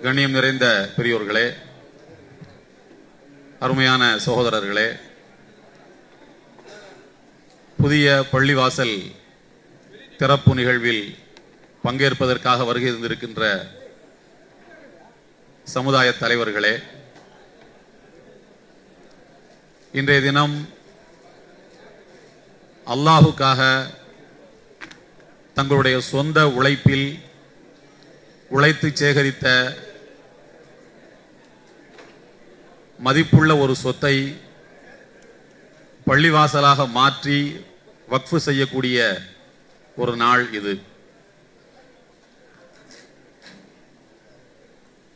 கண்ணியம் நிறைந்த பெரியோர்களே அருமையான சகோதரர்களே புதிய பள்ளிவாசல் திறப்பு நிகழ்வில் பங்கேற்பதற்காக வருகை இருந்திருக்கின்ற சமுதாய தலைவர்களே இன்றைய தினம் அல்லாஹுக்காக தங்களுடைய சொந்த உழைப்பில் உழைத்து சேகரித்த மதிப்புள்ள ஒரு சொத்தை பள்ளிவாசலாக மாற்றி வக்ஃபு செய்யக்கூடிய ஒரு நாள் இது.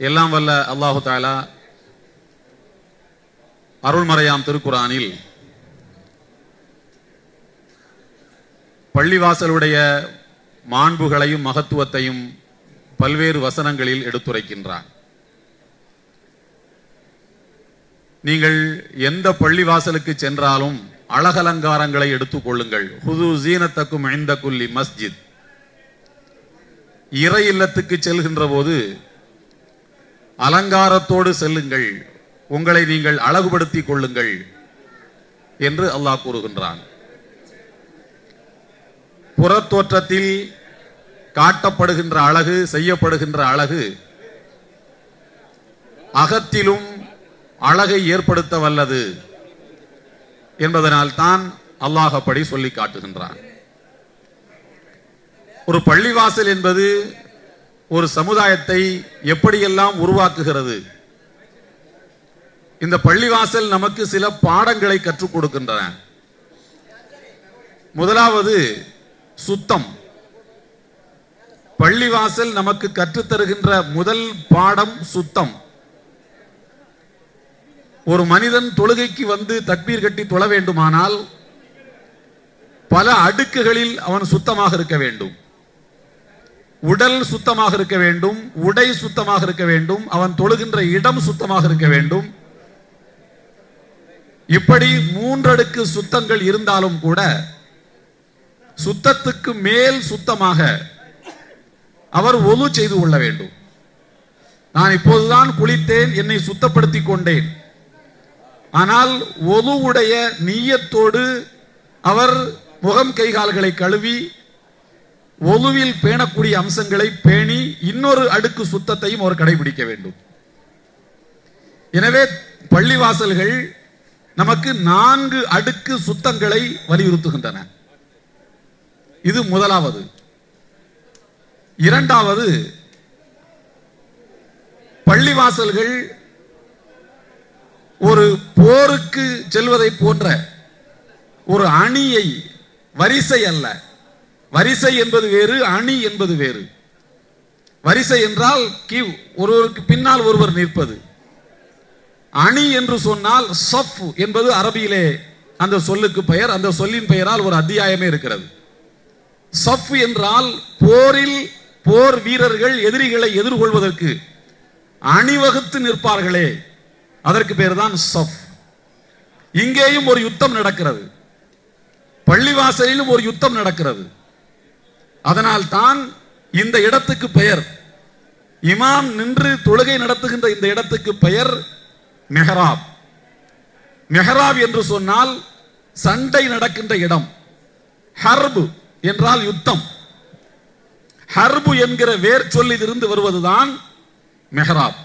எல்லாம் வல்ல அல்லாஹு தாலா அருள்மறையாம் திருக்குரானில் பள்ளிவாசலுடைய மாண்புகளையும் மகத்துவத்தையும் பல்வேறு வசனங்களில் எடுத்துரைக்கின்றார் நீங்கள் எந்த பள்ளிவாசலுக்கு சென்றாலும் அழகலங்காரங்களை எடுத்துக் கொள்ளுங்கள். ஹுது ஜீனத்தக்கும் ஐந்த குல்லி மஸ்ஜித். இறை இல்லத்துக்கு செல்கின்ற போது அலங்காரத்தோடு செல்லுங்கள். உங்களை நீங்கள் அழகுபடுத்திக் கொள்ளுங்கள் என்று அல்லாஹ் கூறுகின்றான். புறத்தோற்றத்தில் காட்டப்படுகின்ற அழகு செய்யப்படுகின்ற அழகு அகத்திலும் அழகை ஏற்படுத்த வல்லது என்பதனால் தான் அல்லாஹ் அப்படி சொல்லி காட்டுகின்றான். ஒரு பள்ளிவாசல் என்பது ஒரு சமுதாயத்தை எப்படியெல்லாம் உருவாக்குகிறது? இந்த பள்ளிவாசல் நமக்கு சில பாடங்களை கற்றுக் கொடுக்கின்றன. முதலாவது சுத்தம். பள்ளிவாசல் நமக்கு கற்றுத்தருகின்ற முதல் பாடம் சுத்தம். ஒரு மனிதன் தொழுகைக்கு வந்து தக்பீர் கட்டி தொழ வேண்டுமானால் பல அடுக்குகளில் அவன் சுத்தமாக இருக்க வேண்டும். உடல் சுத்தமாக இருக்க வேண்டும் உடை சுத்தமாக இருக்க வேண்டும் அவன் தொழுகின்ற இடம் சுத்தமாக இருக்க வேண்டும். இப்படி மூன்றடுக்கு சுத்தங்கள் இருந்தாலும் கூட சுத்தத்துக்கு மேல் சுத்தமாக அவர் ஒலு செய்து கொள்ள வேண்டும். நான் இப்போதுதான் குளித்தேன் என்னை சுத்தப்படுத்திக் கொண்டேன். ஆனால் ஒலுவுடைய நீயத்தோடு அவர் முகம் கைகால்களை கழுவி ஒலுவில் பேணக்கூடிய அம்சங்களை பேணி இன்னொரு அடுக்கு சுத்தத்தையும் அவர் கடைபிடிக்க வேண்டும். எனவே பள்ளிவாசல்கள் நமக்கு நான்கு அடுக்கு சுத்தங்களை வலியுறுத்துகின்றன. இது முதலாவது. இரண்டாவது பள்ளிவாசல்கள் ஒரு போருக்கு செல்வதை போன்ற ஒரு அணியை வரிசை அல்ல. வரிசை என்பது வேறு அணி என்பது வேறு. வரிசை என்றால் கிவ் ஒருவருக்கு பின்னால் ஒருவர் நிற்பது. அணி என்று சொன்னால் சஃப் என்பது அரபியிலே அந்த சொல்லுக்கு பெயர் அந்த சொல்லின் பெயரால் ஒரு அத்தியாயமே இருக்கிறது. சஃப் என்றால் போரில் போர் வீரர்கள் எதிரிகளை எதிர்கொள்வதற்கு அணிவகுத்து நிற்பார்களே. அதற்கு பேர் தான் சப் இங்கேயும் ஒரு யுத்தம் நடக்கிறது. பள்ளிவாசலிலும் ஒரு யுத்தம் நடக்கிறது. அதனால் தான் இந்த இடத்துக்கு பெயர். இமாம் நின்று தொழுகை நடத்துகின்ற இந்த இடத்துக்கு பெயர் மெஹராப். மெஹராப் என்று சொன்னால் சண்டை நடக்கின்ற இடம். ஹர்பு என்றால் யுத்தம். ஹர்பு என்கிற வேர் சொல்லிலிருந்து வருவதுதான் மெஹராப்.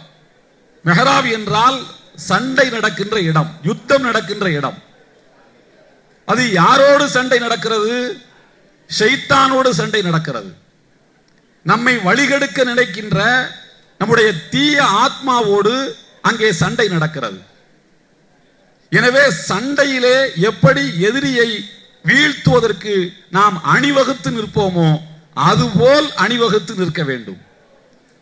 மெஹராப் என்றால் சண்டை நடக்கின்ற இடம் யுத்தம் நடக்கின்ற இடம். அது யாரோடு சண்டை நடக்கிறது? ஷைத்தானோடு சண்டை நடக்கிறது. நம்மை வழிகெடுக்க நினைக்கின்ற நம்முடைய தீய ஆத்மாவோடு அங்கே சண்டை நடக்கிறது. எனவே சண்டையிலே எப்படி எதிரியை வீழ்த்துவதற்கு நாம் அணிவகுத்து நிற்போமோ அதுபோல் அணிவகுத்து நிற்க வேண்டும்.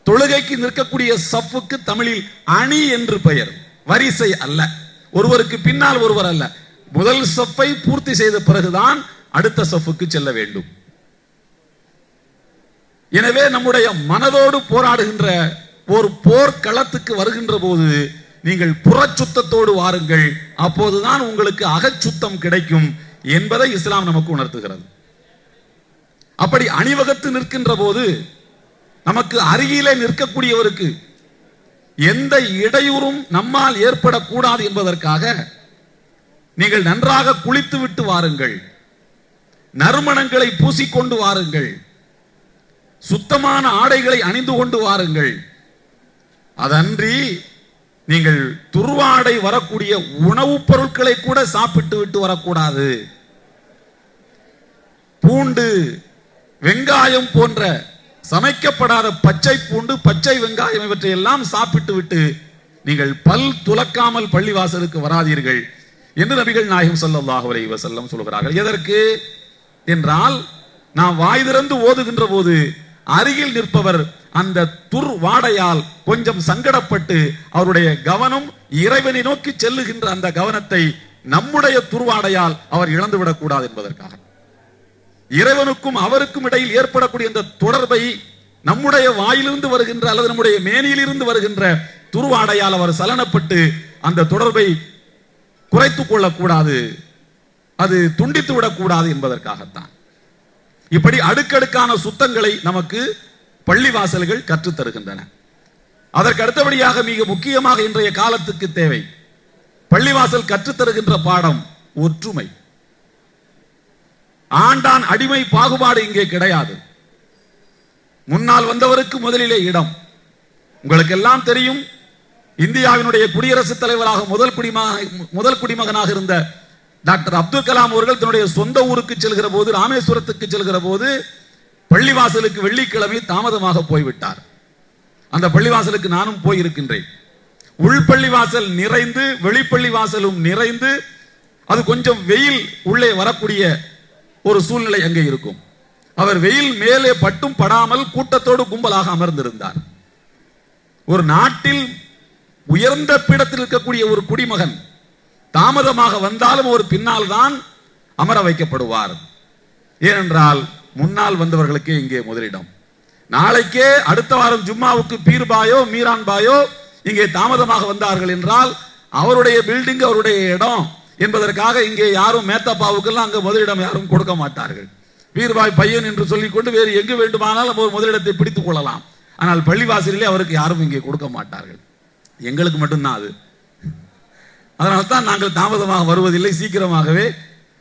தொழுகைக்கு நிற்கக்கூடிய சப்புக்கு தமிழில் அணி என்று பெயர். வரிசை அல்ல. ஒருவருக்கு பின்னால் ஒருவர் அல்ல. முதல் சப்பை பூர்த்தி செய்த பிறகுதான் அடுத்த சப்புக்கு செல்ல வேண்டும். எனவே நம்முடைய மனதோடு போராடுகின்ற ஒரு போர்க்களத்துக்கு வருகின்ற போது நீங்கள் புறச்சுத்தத்தோடு வாருங்கள். அப்போதுதான் உங்களுக்கு அகச்சுத்தம் கிடைக்கும் என்பதை இஸ்லாம் நமக்கு உணர்த்துகிறது. அப்படி அணிவகுத்து நிற்கின்ற போது நமக்கு அருகிலே நிற்கக்கூடியவருக்கு எந்த இடையூறும் நம்மால் ஏற்படக்கூடாது என்பதற்காக நீங்கள் நன்றாக குளித்து விட்டு வாருங்கள். நறுமணங்களை பூசிக்கொண்டு வாருங்கள். சுத்தமான ஆடைகளை அணிந்து கொண்டு வாருங்கள். அதன்றி நீங்கள் துர்வாடை வரக்கூடிய உணவுப் பொருட்களை கூட சாப்பிட்டு விட்டு வரக்கூடாது. பூண்டு வெங்காயம் போன்ற சமைக்கப்படாத பச்சை பூண்டு பச்சை வெங்காயம் இவற்றை எல்லாம் சாப்பிட்டு விட்டு நீங்கள் பல் துலக்காமல் பள்ளிவாசலுக்கு வராதீர்கள் என்று நபிகள் நாயகம் ஸல்லல்லாஹு அலைஹி வஸல்லம் சொல்கிறார்கள். எதற்கு? என்றால் நாம் வாய் திறந்து ஓதுகின்ற போது அருகில் நிற்பவர் அந்த துர் வாடையால் கொஞ்சம் சங்கடப்பட்டு அவருடைய கவனம் இறைவனை நோக்கி செல்லுகின்ற அந்த கவனத்தை நம்முடைய துர்வாடையால் அவர் இழந்துவிடக் கூடாது என்பதற்காக. இறைவனுக்கும் அவருக்கும் இடையில் ஏற்படக்கூடிய இந்த தொடர்பை நம்முடைய வாயிலிருந்து வருகின்ற அல்லது நம்முடைய மேனியிலிருந்து வருகின்ற துருவாடையால் அவர் சலனப்பட்டு அந்த தொடர்பை குறைத்துக் கொள்ளக்கூடாது. அது துண்டித்து விடக்கூடாது என்பதற்காகத்தான். இப்படி அடுக்கடுக்கான சுத்தங்களை நமக்கு பள்ளிவாசல்கள் கற்றுத் தருகின்றன. அதற்கு அடுத்தபடியாக மிக முக்கியமாக இன்றைய காலத்துக்கு தேவை. பள்ளிவாசல் கற்றுத் தருகின்ற பாடம் ஒற்றுமை. ஆண்டான் அடிமை பாகுபாடு இங்கே கிடையாது. முன்னால் வந்தவருக்கு முதலிலே இடம். உங்களுக்கு எல்லாம் தெரியும் இந்தியாவினுடைய குடியரசுத் தலைவராக முதல் குடிமக முதல் குடிமகனாக இருந்த டாக்டர் அப்துல் கலாம் அவர்கள் தன்னுடைய சொந்த ஊருக்கு செல்கிற போது ராமேஸ்வரத்துக்கு செல்கிற போது பள்ளிவாசலுக்கு வெள்ளிக்கிழமை தாமதமாக போய்விட்டார். அந்த பள்ளிவாசலுக்கு நானும் போயிருக்கின்றேன். உள்பள்ளிவாசல் நிறைந்து வெளிப்பள்ளி வாசலும் நிறைந்து அது கொஞ்சம் வெயில் உள்ளே வரக்கூடிய ஒரு சூழ்நிலை அங்கே இருக்கும். அவர் வெயில் மேலே பட்டும் படாமல் கூட்டத்தோடு கும்பலாக அமர்ந்திருந்தார். ஒரு நாட்டில் உயர்ந்த பீடத்தில் இருக்கக்கூடிய ஒரு குடிமகன் தாமதமாக வந்தாலும் ஒரு பின்னால் தான் அமர வைக்கப்படுவார். ஏனென்றால் முன்னால் வந்தவர்களுக்கு இங்கே முதலிடம். நாளைக்கே அடுத்த வாரம் ஜும்மாவுக்கு பீர்பாயோ மீரான்பாயோ இங்கே தாமதமாக வந்தார்கள் என்றால் அவருடைய பில்டிங் அவருடைய இடம் என்பதற்காக இங்கே யாரும் மேத்தப்பாவுக்கெல்லாம் அங்க முதலிடம் யாரும் கொடுக்க மாட்டார்கள். பீர்பாய் பையன் என்று சொல்லிக்கொண்டு வேறு எங்கு வேண்டுமானாலும் ஒரு முதலிடத்தை பிடித்துக் கொள்ளலாம். ஆனால் பள்ளிவாசலிலே அவருக்கு யாரும் இங்கே கொடுக்க மாட்டார்கள். எங்களுக்கு மட்டும்தான் அது. அதனால்தான் நாங்கள் தாமதமாக வருவதில்லை சீக்கிரமாகவே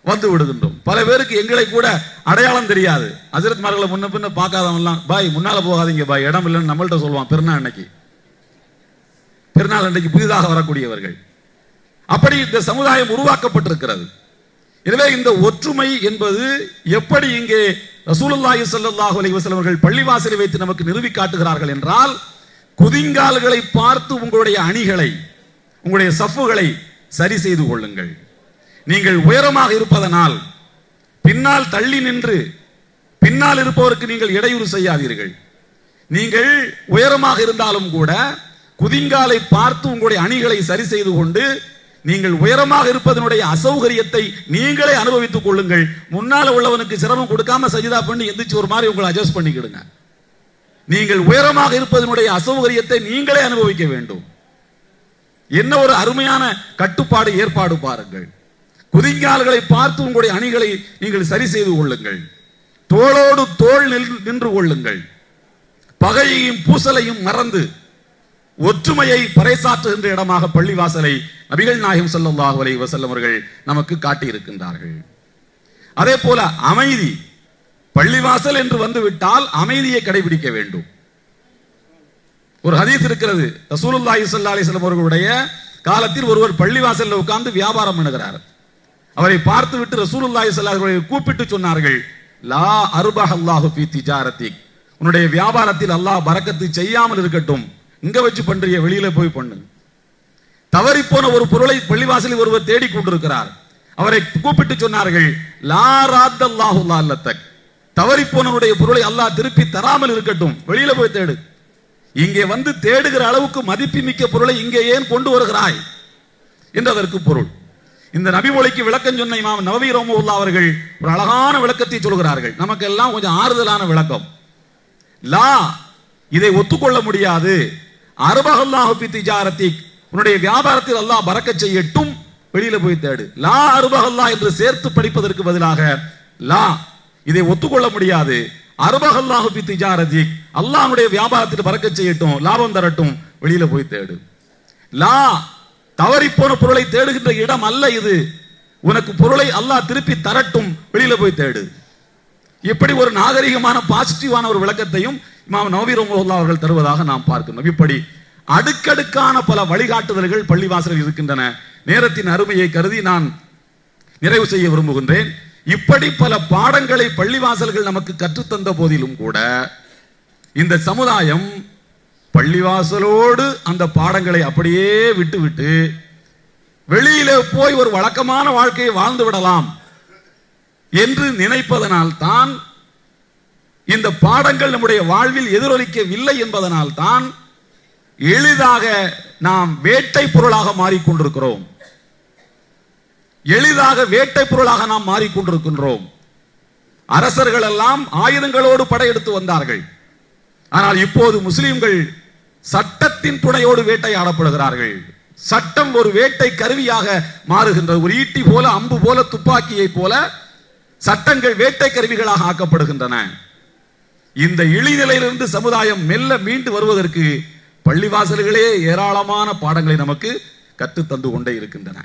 வந்து விடுகின்றோம். பல பேருக்கு எங்களை கூட அடையாளம் தெரியாது. அஜரத்மார்களை முன்ன பின்ன பார்க்காதவன்லாம் பாய் முன்னால போகாதீங்க பாய் இடம் இல்லைன்னு நம்மள்ட்ட சொல்லுவான் பெருநாள் அன்னைக்கு. பெருநாள் அன்னைக்கு புதிதாக வரக்கூடியவர்கள். அப்படி இந்த சமுதாயம் உருவாக்கப்பட்டிருக்கிறது. எனவே இந்த ஒற்றுமை என்பது எப்படி இங்கே ரசூலுல்லாஹி ஸல்லல்லாஹு அலைஹி வஸல்லம் அவர்கள் பள்ளிவாசலை வைத்து நமக்கு நிறுவி காட்டுகிறார்கள் என்றால் குதிங்கால்களை பார்த்து உங்களுடைய அணிகளை உங்களுடைய சஃப்புகளை சரி செய்து கொள்ளுங்கள். நீங்கள் உயரமாக இருப்பதனால் பின்னால் தள்ளி நின்று பின்னால் இருப்பவருக்கு நீங்கள் இடையூறு செய்யாதீர்கள். நீங்கள் உயரமாக இருந்தாலும் கூட குதிங்காலை பார்த்து உங்களுடைய அணிகளை சரி செய்து கொண்டு நீங்கள் உயரமாக இருப்பதனுடைய அசௌகரியத்தை நீங்களே அனுபவித்துக் கொள்ளுங்கள். முன்னால உள்ளவனுக்கு சிரமம் கொடுக்காம சஜிதா பண்ணி எந்திரிச்சு ஒரு மாதிரி உங்களை அட்ஜஸ்ட் பண்ணிக்கிடுங்க. நீங்கள் உயரமாக இருப்பதனுடைய அசௌகரியத்தை நீங்களே அனுபவிக்க வேண்டும். என்ன ஒரு அருமையான கட்டுப்பாடு ஏற்பாடு பாருங்கள். குதிங்கால்களை பார்த்து உங்களுடைய அணிகளை நீங்கள் சரி செய்து கொள்ளுங்கள். தோளோடு தோள் நின்று கொள்ளுங்கள். பகையையும் பூசலையும் மறந்து ஒற்றுமையை பறைசாற்றுகின்ற இடமாக பள்ளிவாசலை நபிகள் நாயகம் ஸல்லல்லாஹு அலைஹி வஸல்லம் அவர்கள் நமக்கு காட்டி இருக்கின்றார்கள் அதே போல அமைதி பள்ளிவாசல் என்று வந்துவிட்டால் அமைதியை கடைபிடிக்க வேண்டும். ஒரு ஹதீஸ் இருக்கிறது ரசூலுல்லாஹி சல்லா அலைஹி அவர்களுடைய காலத்தில் ஒருவர் பள்ளிவாசலில் உட்கார்ந்து வியாபாரம் பண்ணுகிறார். அவரை பார்த்து விட்டு ரசூலுல்லாஹி சல்லா கூப்பிட்டு சொன்னார்கள் லா அருபஹ் அல்லாஹு உன்னுடைய வியாபாரத்தில் அல்லாஹ் பறக்கத்து செய்யாமல் இருக்கட்டும். இங்க வச்சு பண்றிய வெளியில போய் பண்ணுங்க தவறி போன ஒரு பொருளை பள்ளிவாசலில் ஒருவர் தேடிக் கொண்டிருக்கிறார். அவரை கூப்பிட்டு சொன்னார்கள் லா ராத்தல்லாஹு லால்லத்தக். தவறி போனவருடைய பொருளை அல்லாஹ் திருப்பி தராமல் இருக்கட்டும். வெளியில போய் தேடு. இங்கே வந்து தேடுகிற அளவுக்கு மதிப்பு மிக்க பொருளை இங்கே ஏன் கொண்டு வருகிறாய்? என்று அதற்கு பொருள். இந்த நபிமொழிக்கு விளக்கம் சொன்ன இமாம் நவவி ரோமுல்லா அவர்கள் ஒரு அழகான விளக்கத்தை சொல்கிறார்கள். நமக்கு எல்லாம் கொஞ்சம் ஆறுதலான விளக்கம். லா இதை ஒத்துக்கொள்ள முடியாது. அருபகல்லாஹு பி உன்னுடைய வியாபாரத்தில் அல்லாஹ் பறக்க செய்யட்டும். வெளியில போய் தேடு. லா அருபகல்லா என்று சேர்த்து படிப்பதற்கு பதிலாக லா இதை ஒத்துக்கொள்ள முடியாது. அருபகல்லாஹு பி திஜாரதி அல்லாஹ்வுடைய வியாபாரத்தில் பறக்க செய்யட்டும் லாபம் தரட்டும். வெளியில போய் தேடு. லா தவறிப்போன பொருளை தேடுகின்ற இடம் அல்ல இது. உனக்கு பொருளை அல்லாஹ் திருப்பி தரட்டும். வெளியில போய் தேடு. இப்படி ஒரு நாகரிகமான பாசிட்டிவான ஒரு விளக்கத்தையும் இமாம் நவீர் ரஹ்மத்துல்லாஹி அவர்கள் தருவதாக நாம் பார்க்கிறோம் இப்படி அடுக்கடுக்கான பல வழிகாட்டுதல்கள் பள்ளிவாசலில் இருக்கின்றன. நேரத்தின் அருமையை கருதி நான் நிறைவு செய்ய விரும்புகின்றேன். இப்படி பல பாடங்களை பள்ளிவாசல்கள் நமக்கு கற்றுத்தந்த போதிலும் கூட இந்த சமுதாயம் பள்ளிவாசலோடு அந்த பாடங்களை அப்படியே விட்டுவிட்டு வெளியில போய் ஒரு வழக்கமான வாழ்க்கையை வாழ்ந்து விடலாம். என்று நினைப்பதனால் தான் இந்த பாடங்கள் நம்முடைய வாழ்வில் எதிரொலிக்கவில்லை என்பதனால் தான் எளிதாக நாம் வேட்டை பொருளாக மாறிக்கொண்டிருக்கிறோம். எளிதாக வேட்டை பொருளாக நாம் மாறிக்கொண்டிருக்கின்றோம். அரசர்கள் எல்லாம் ஆயுதங்களோடு படையெடுத்து வந்தார்கள். ஆனால் இப்போது முஸ்லிம்கள் சட்டத்தின் துணையோடு வேட்டையாடப்படுகிறார்கள். சட்டம் ஒரு வேட்டை கருவியாக மாறுகின்றது. ஒரு ஈட்டி போல அம்பு போல துப்பாக்கியை போல சட்டங்கள் வேட்டை கருவிகளாக ஆக்கப்படுகின்றன. இந்த இழிநிலையிலிருந்து சமுதாயம் மெல்ல மீண்டு வருவதற்கு பள்ளிவாசல்களே ஏராளமான பாடங்களை நமக்கு கற்றுத் தந்து கொண்டே இருக்கின்றன.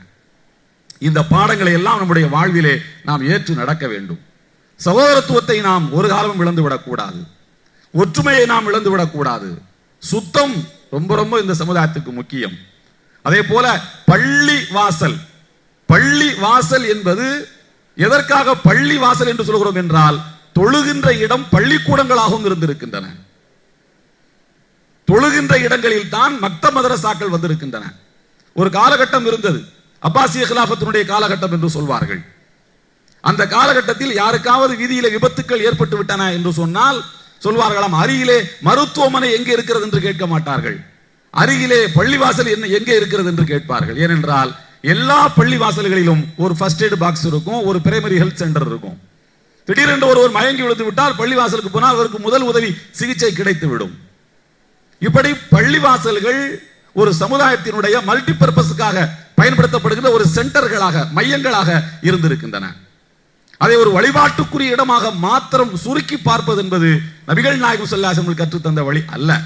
இந்த பாடங்களை எல்லாம் நம்முடைய வாழ்விலே நாம் ஏற்று நடக்க வேண்டும். சகோதரத்துவத்தை நாம் ஒரு காலமும் இழந்து விடக்கூடாது. ஒற்றுமையை நாம் இழந்து விடக்கூடாது. சுத்தம் ரொம்ப ரொம்ப இந்த சமுதாயத்துக்கு முக்கியம். அதே போல பள்ளி வாசல் பள்ளி வாசல் என்பது எதற்காக பள்ளி வாசல் என்று சொல்கிறோம் என்றால் தொழுகின்ற இடம் பள்ளிக்கூடங்களாகவும் இருந்திருக்கின்றன. தொழுகின்ற இடங்களில் தான் மக்த மதரசாக்கள் வந்திருக்கின்றன. ஒரு காலகட்டம் இருந்தது. அப்பாசிய கிலாபத்தினுடைய காலகட்டம் என்று சொல்வார்கள். அந்த காலகட்டத்தில் யாருக்காவது வீதியில விபத்துக்கள் ஏற்பட்டு விட்டன என்று சொன்னால் சொல்வார்களாம் அருகிலே மருத்துவமனை எங்கே இருக்கிறது என்று கேட்க மாட்டார்கள். அருகிலே பள்ளிவாசல் என்ன எங்கே இருக்கிறது என்று கேட்பார்கள். ஏனென்றால் எல்லா பள்ளிவாசல்களிலும் ஒரு ஃபர்ஸ்ட் எய்ட் பாக்ஸ் இருக்கும் ஒரு பிரைமரி ஹெல்த் சென்டர் இருக்கும். திடீரென்று ஒருவர் மயங்கி விழுந்து விட்டால் பள்ளிவாசலுக்கு போனால் அவருக்கு முதல் உதவி சிகிச்சை கிடைத்து விடும் இப்படி பள்ளிவாசல்கள் ஒரு சமுதாயத்தினுடைய மல்டிபர்பஸுக்காக பயன்படுத்தப்படுகின்ற ஒரு சென்டர்களாக மையங்களாக இருந்திருக்கின்றன. அதை ஒரு வழிபாட்டுக்குரிய இடமாக மாத்திரம் சுருக்கி பார்ப்பது என்பது நபிகள் நாயகம் சொல்லாசங்கள் கற்றுத்தந்த வழி அல்ல.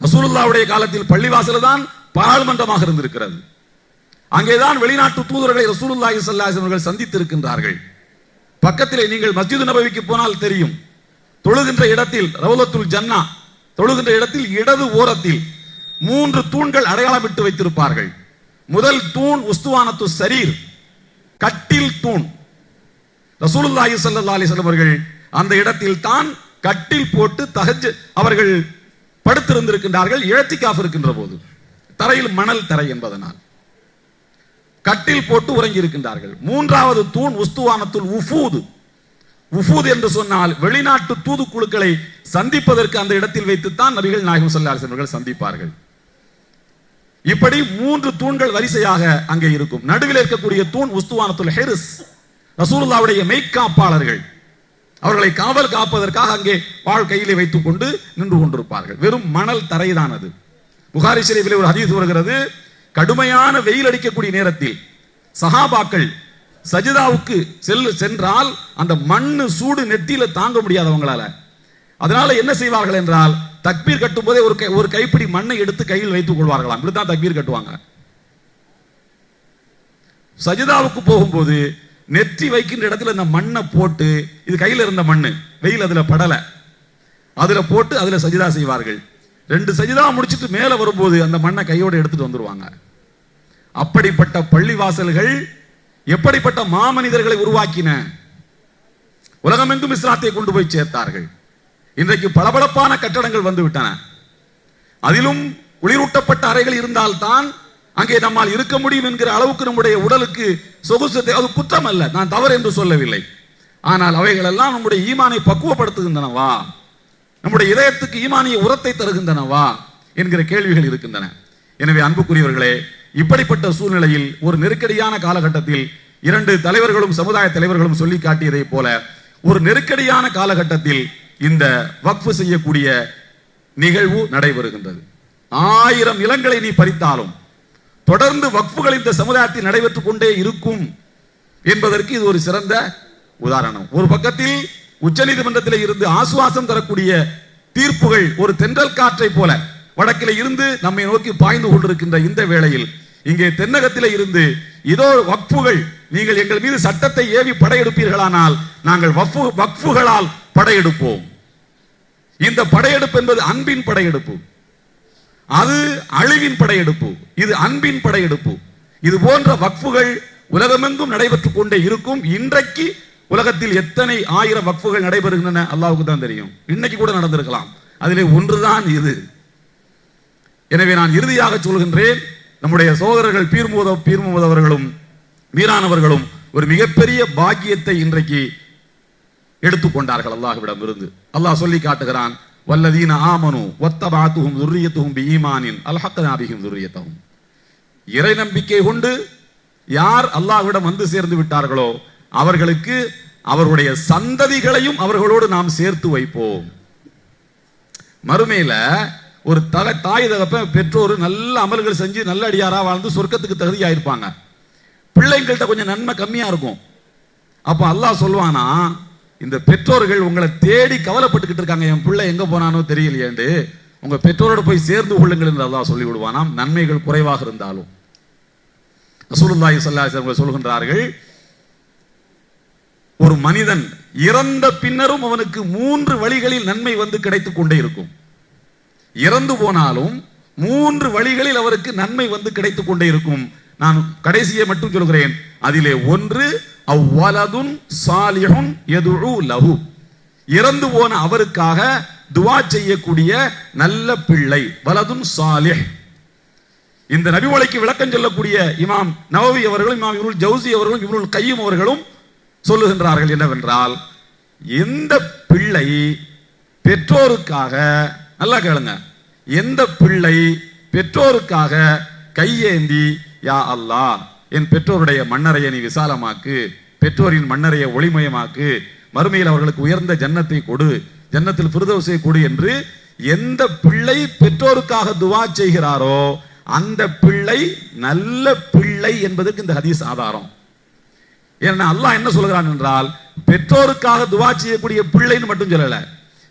ரசூலுல்லாவுடைய காலத்தில் பள்ளிவாசல் தான் பாராளுமன்றமாக இருந்திருக்கிறது. அங்கேதான் வெளிநாட்டு தூதர்களை ரசூலுல்லாஹி ஸல்லல்லாஹு அவர்கள் சந்தித்திருக்கின்றார்கள். பக்கத்திலே நீங்கள் மஸ்ஜிது நபவிக்கு போனால் தெரியும். தொழுகின்ற இடத்தில் ரவுலத்துல் ஜன்னா தொழுகின்ற இடத்தில் இடது ஓரத்தில் மூன்று தூண்கள் அடையாளமிட்டு வைத்திருப்பார்கள். முதல் தூண் உஸ்துவானத்து சரீர் கட்டில் தூண். ரசூலுல்லாஹி சல்லா அலிஸ்லம் அவர்கள் அந்த இடத்தில் தான் கட்டில் போட்டு தஹஜ் அவர்கள் படுத்திருந்திருக்கின்றார்கள் இழத்திக்காக இருக்கின்ற போது. தரையில் மணல் தரை என்பதனால். கட்டில் போட்டு உறங்கி இருக்கின்றார்கள் மூன்றாவது தூண் உஸ்துவானத்துள் உஃபூது. உஃபூத் என்று சொன்னால் வெளிநாட்டு தூதுக்குழுக்களை சந்திப்பதற்கு அந்த இடத்தில் வைத்துத்தான் நபிகள் நாயகம் சொல்லாசன் அவர்கள் சந்திப்பார்கள். இப்படி மூன்று தூண்கள் வரிசையாக அங்கே இருக்கும். நடுவில் இருக்கக்கூடிய தூண் உஸ்துவானத்துல் ஹெரிஸ். ரசூலுல்லாவுடைய மெய்க்காப்பாளர்கள். அவர்களை காவல் காப்பதற்காக அங்கே வாழ் கையிலே வைத்துக் கொண்டு நின்று கொண்டிருப்பார்கள். வெறும் மணல் தரைதான் அது. புகாரி ஷரீஃபிலே ஒரு ஹதீஸ் வருகிறது. கடுமையான வெயில் அடிக்கக்கூடிய நேரத்தில் சஹாபாக்கள் சஜிதாவுக்கு செல்லு சென்றால் அந்த மண்ணு சூடு நெத்தியில தாங்க முடியாதவங்களால. அதனால என்ன செய்வார்கள் என்றால் தக்பீர் கட்டும் போதே ஒரு கை- ஒரு கைப்பிடி மண்ணை எடுத்து கையில் வைத்துக் கொள்வார்களாம். இப்படித்தான் தக்பீர் கட்டுவாங்க. சஜிதாவுக்கு போகும்போது நெற்றி வைக்கின்ற இடத்துல இந்த மண்ணை போட்டு இது கையில இருந்த மண்ணு வெயில் அதுல படல. அதுல போட்டு அதுல சஜிதா செய்வார்கள். ரெண்டு சஜிதா முடிச்சிட்டு மேல வரும்போது அந்த மண்ணை கையோட எடுத்துட்டு வந்துருவாங்க. அப்படிப்பட்ட பள்ளிவாசல்கள் எப்படிப்பட்ட மாமனிதர்களை உருவாக்கின உலகமெங்கும் இஸ்லாத்தை கொண்டு போய் சேர்த்தார்கள். இன்றைக்கு பளபளப்பான கட்டடங்கள் வந்து விட்டன. அதிலும் குளிரூட்டப்பட்ட அறைகள் இருந்தால்தான் அங்கே நம்மால் இருக்க முடியும் என்கிற அளவுக்கு நம்முடைய உடலுக்கு சொகுசு அது குற்றம் அல்ல நான் தவறு என்று சொல்லவில்லை. ஆனால் அவைகள் எல்லாம் நம்முடைய ஈமானை பக்குவப்படுத்துகின்றனவா? நம்முடைய இதயத்துக்கு ஈமானிய உரத்தை தருகின்றனவா என்கிற கேள்விகள் இருக்கின்றன. எனவே அன்புக்குரியவர்களே இப்படிப்பட்ட சூழ்நிலையில் ஒரு நெருக்கடியான காலகட்டத்தில் இரண்டு தலைவர்களும் சமுதாய தலைவர்களும் சொல்லி காட்டியதைப் போல ஒரு நெருக்கடியான காலகட்டத்தில் இந்த வக்ஃபு செய்யக்கூடிய நிகழ்வு நடைபெறுகின்றது. ஆயிரம் இளங்களை நீ பறித்தாலும் தொடர்ந்து வக்ஃபுகள் இந்த சமுதாயத்தில் நடைபெற்றுக் கொண்டே இருக்கும் என்பதற்கு இது ஒரு சிறந்த உதாரணம். ஒரு பக்கத்தில் உச்சநீதிமன்றத்தில் இருந்து ஆசுவாசம் தரக்கூடிய தீர்ப்புகள் ஒரு தென்றல் காற்றை போல வடக்கில இருந்து நம்மை நோக்கி பாய்ந்து கொண்டிருக்கின்ற இந்த வேளையில் இங்கே தென்னகத்தில இருந்து இதோ வக்ஃபுகள். நீங்கள் எங்கள் மீது சட்டத்தை ஏவி படையெடுப்பீர்களானால் நாங்கள் வக்ஃபு வக்ஃபுகளால் படையெடுப்போம். இந்த படையெடுப்பு என்பது அன்பின் படையெடுப்பு. அது அழிவின் படையெடுப்பு. இது அன்பின் படையெடுப்பு. இது போன்ற வக்ஃபுகள் உலகமெங்கும் நடைபெற்றுக் கொண்டே இருக்கும். இன்றைக்கு உலகத்தில் எத்தனை ஆயிரம் வக்ஃபுகள் நடைபெறுகின்றன அல்லாவுக்கு தான் தெரியும். இன்னைக்கு கூட நடந்திருக்கலாம். அதிலே ஒன்றுதான் இது. எனவே நான் இறுதியாக சொல்கின்றேன் நம்முடைய சோதரர்கள் பீர்முத பீர்முதவர்களும் மீரானவர்களும் ஒரு மிகப்பெரிய பாக்கியத்தை இன்றைக்கு எடுத்துக்கொண்டார்கள் அல்லாஹ்விடம் இருந்து அல்லாஹ் சொல்லி காட்டுகிறான் வல்லதீன ஆமனு ஒத்தபாத்துஹும் துர்ரியத்துஹும் பி ஈமானின் அல்ஹக்னா பிஹிம் துர்ரியத்தஹும். இறை நம்பிக்கை கொண்டு யார் அல்லாஹ்விடம் வந்து சேர்ந்து விட்டார்களோ அவர்களுக்கு அவருடைய சந்ததிகளையும் அவர்களோடு நாம் சேர்த்து வைப்போம். மறுமையில ஒரு தக தாய் தகப்ப பெற்றோர் நல்ல அமல்கள் செஞ்சு நல்ல அடியாரா வாழ்ந்து சொர்க்கத்துக்கு தகுதியா இருப்பாங்க பிள்ளைங்கள்ட்ட கொஞ்சம் நன்மை கம்மியா இருக்கும். அப்ப அல்லாஹ் சொல்லுவானா இந்த பெற்றோர்கள் உங்களை தேடி கவலைப்பட்டுக்கிட்டு இருக்காங்க என் பிள்ளை எங்க போனானோ தெரியலையேண்டு. உங்க பெற்றோரோட போய் சேர்ந்து கொள்ளுங்கள் என்று அல்லாஹ் சொல்லி விடுவானாம். நன்மைகள் குறைவாக இருந்தாலும். ரசூலுல்லாஹி ஸல்லல்லாஹு சொல்கின்றார்கள் ஒரு மனிதன் இறந்த பின்னரும் அவனுக்கு மூன்று வழிகளில் நன்மை வந்து கிடைத்துக் கொண்டே இருக்கும். இறந்து போனாலும் மூன்று வழிகளில் அவருக்கு நன்மை வந்து கிடைத்துக் கொண்டே இருக்கும். நான் கடைசியை மட்டும் சொல்கிறேன். அதிலே ஒன்று அவ்வலதுன் சாலிஹுன் எதுழு லஹு. இறந்து போன அவருக்காக துவா செய்யக்கூடிய நல்ல பிள்ளை வலதுன் சாலிஹ். இந்த நபிமொழிக்கு விளக்கம் சொல்லக்கூடிய இமாம் நவவி அவர்களும் இமாம் இவருள் ஜவுசி அவர்களும் இவருள் கையும் அவர்களும் சொல்லுகின்றார்கள் என்னவென்றால் எந்த பிள்ளை பெற்றோருக்காக நல்லா கேளுங்க எந்த பிள்ளை பெற்றோருக்காக கையேந்தி யா அல்லாஹ் என் பெற்றோருடைய மண்ணறையை நீ விசாலமாக்கு பெற்றோரின் மண்ணறையை ஒளிமயமாக்கு மறுமையில் அவர்களுக்கு உயர்ந்த ஜன்னத்தை கொடு ஜன்னத்தில் பிரதோசை கொடு என்று எந்த பிள்ளை பெற்றோருக்காக துவா செய்கிறாரோ அந்த பிள்ளை நல்ல பிள்ளை என்பதற்கு இந்த ஹதீஸ் ஆதாரம். ஏன்னா அல்லாஹ் என்ன சொல்கிறான் என்றால் பெற்றோருக்காக துவா செய்யக்கூடிய பிள்ளைன்னு மட்டும் சொல்லல.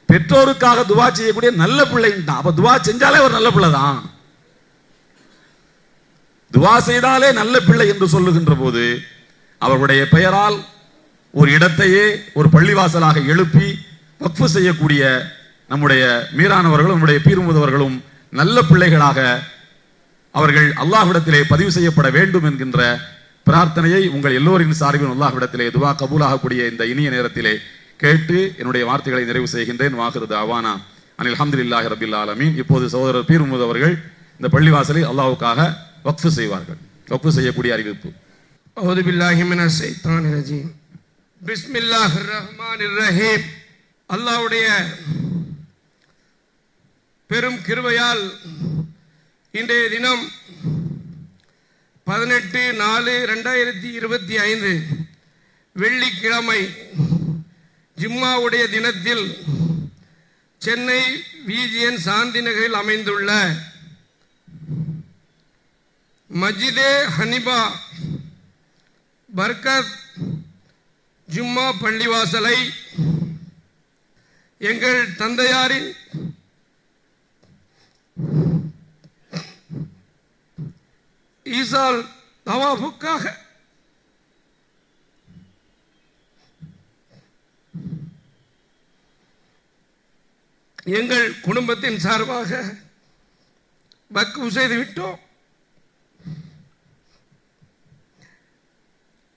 பெற்றோருக்காக துவா செய்யக்கூடிய நல்ல பிள்ளைன்னு அப்ப துவா செஞ்சாலே ஒரு நல்ல பிள்ளை தான். துவா செய்தாலே நல்ல பிள்ளை என்று சொல்லுகின்ற போது அவர்களுடைய பெயரால் ஒரு இடத்தையே ஒரு பள்ளிவாசலாக எழுப்பி வக்ஃபு செய்யக்கூடிய நம்முடைய மீரானவர்களும் நம்முடைய பீருமுதவர்களும் நல்ல பிள்ளைகளாக அவர்கள் அல்லாஹ்விடத்திலே பதிவு செய்யப்பட வேண்டும் என்கின்ற பிரார்த்தனையை உங்கள் எல்லோரின் சார்பில் அல்லாஹ்விடத்திலே துவா கபூலாகக்கூடிய இந்த இனிய நேரத்திலே கேட்டு என்னுடைய வார்த்தைகளை நிறைவு செய்கின்றேன். வாகிறது அவானா. அனில் அஹமதுல்லாஹி ரபில் ஆலமீன். இப்போது சகோதரர் பீர் அவர்கள் இந்த பள்ளிவாசலை அல்லாவுக்காக வக்ஃபு செய்வார்கள். வக்ஃபு செய்யக்கூடிய அறிவிப்பு. அவுது பில்லாஹி மின அல்லாவுடைய பெரும் கிருவையால் இன்றைய தினம் பதினெட்டு நாலு ரெண்டாயிரத்தி இருபத்தி ஐந்து வெள்ளிக்கிழமை ஜிம்மாவுடைய தினத்தில் சென்னை விஜிஎன் சாந்தி நகரில் அமைந்துள்ள மஜிதே ஹனிபா பர்கத் ஜும்மா பள்ளிவாசலை எங்கள் தந்தையாரின் ஈசால் தவாஃபுக்காக எங்கள் குடும்பத்தின் சார்பாக வக்கு செய்து விட்டோம்.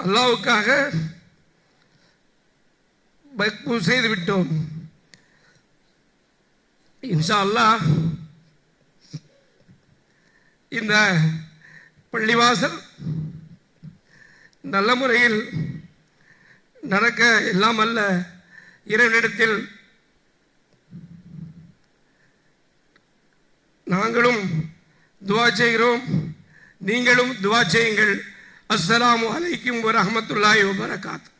அல்லாவுக்காக வக்பு செய்து விட்டோம். இன்ஷா அல்லாஹ் இந்த பள்ளிவாசல். நல்ல முறையில் நடக்க எல்லாம் அல்ல. இரண்டிடத்தில் நாங்களும் துவா செய்கிறோம். நீங்களும் துவா செய்யுங்கள். அஸ்லாம் அலைக்கும் வரஹ்மத்துல்லாஹி வபரகாத்து